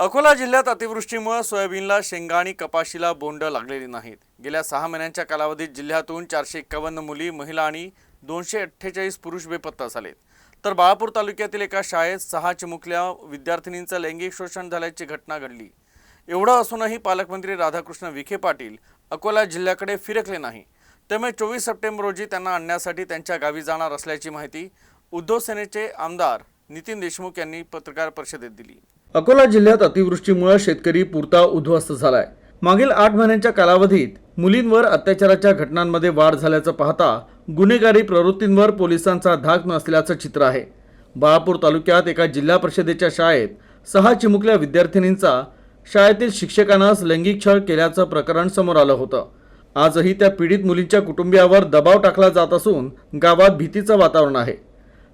अकोला जिल्ह्यात अतिवृष्टीमुळे सोयाबीनला शेंगा आणि कपाशीला बोंड लागलेली नाहीत. गेल्या सहा महिन्यांच्या कालावधीत जिल्ह्यातून चारशे एक्कावन्न मुली महिला आणि दोनशे अठ्ठेचाळीस पुरुष बेपत्ता झालेत. तर बाळापूर तालुक्यातील एका शाळेत सहा चिमुकल्या विद्यार्थिनींचं लैंगिक शोषण झाल्याची घटना घडली. एवढं असूनही पालकमंत्री राधाकृष्ण विखे पाटील अकोला जिल्ह्याकडे फिरकले नाही. त्यामुळे चोवीस सप्टेंबर रोजी त्यांना आणण्यासाठी त्यांच्या गावी जाणार असल्याची माहिती उद्धव सेनेचे आमदार नितीन देशमुख यांनी पत्रकार परिषदेत दिली. अकोला जिल्ह्यात अतिवृष्टीमुळे शेतकरी पुरता उद्ध्वस्त झालाय. मागील आठ महिन्यांच्या कालावधीत मुलींवर अत्याचाराच्या घटनांमध्ये वाढ झाल्याचं पाहता गुन्हेगारी प्रवृत्तींवर पोलिसांचा धाक नसल्याचं चित्र आहे. बाळापूर तालुक्यात एका जिल्हा परिषदेच्या शाळेत सहा चिमुकल्या विद्यार्थिनींचा शाळेतील शिक्षकांनाच लैंगिक छळ केल्याचं प्रकरण समोर आलं होतं. आजही त्या पीडित मुलींच्या कुटुंबियावर दबाव टाकला जात असून गावात भीतीचं वातावरण आहे.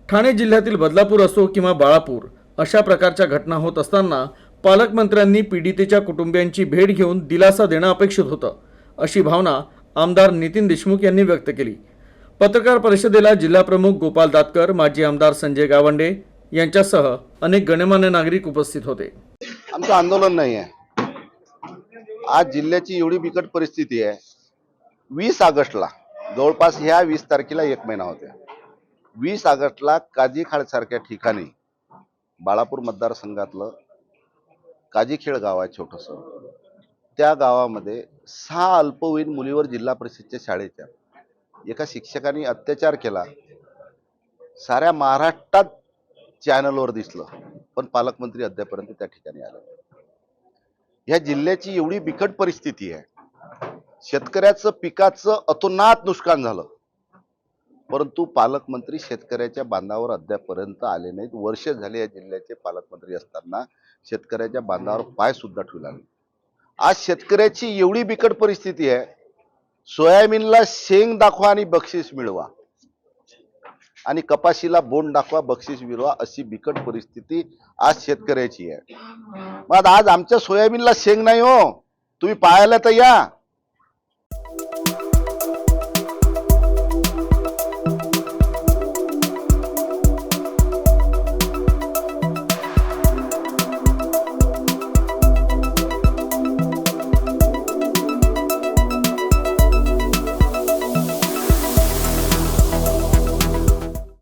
ठाणे जिल्ह्यातील बदलापूर असो किंवा बाळापूर अशा प्रकारच्या घटना होत असताना पालकमंत्र्यांनी पीडितेच्या कुटुंबियांची भेट घेऊन दिलासा देणं अपेक्षित होतं अशी भावना आमदार नितीन देशमुख यांनी व्यक्त केली. पत्रकार परिषदेला जिल्हाप्रमुख गोपाल दातकर माजी आमदार संजय गावंडे यांच्यासह अनेक गणमान्य नागरिक उपस्थित होते. आमचं आंदोलन नाही आहे. आज जिल्ह्याची एवढी बिकट परिस्थिती आहे. वीस ऑगस्टला जवळपास ह्या वीस तारखेला एक महिना होत्या. वीस ऑगस्टला काजीखाळ ठिकाणी बाळापूर मतदारसंघातलं काजीखेळ गाव आहे छोटंसं. त्या गावामध्ये सहा अल्पवयीन मुलीवर जिल्हा परिषदच्या शाळेच्या एका शिक्षकाने अत्याचार केला. साऱ्या महाराष्ट्रात चॅनलवर दिसलं पण पालकमंत्री अद्यापर्यंत त्या ठिकाणी आले ह्या जिल्ह्याची एवढी बिकट परिस्थिती आहे. शेतकऱ्याचं पिकाचं अतोनात नुकसान झालं. परंतु पालकमंत्री शेतकऱ्याच्या बांधावर अद्यापर्यंत आले नाहीत. वर्ष झाले या जिल्ह्याचे पालकमंत्री असताना शेतकऱ्याच्या बांधावर पाय सुद्धा ठेवला नाही आज शेतकऱ्याची एवढी बिकट परिस्थिती आहे. सोयाबीनला शेंग दाखवा आणि बक्षीस मिळवा. आणि कपाशीला बोंड दाखवा बक्षीस मिळवा अशी बिकट परिस्थिती आज शेतकऱ्याची आहे. मग आज आमच्या सोयाबीनला शेंग नाही हो. तुम्ही पाहायला तर या.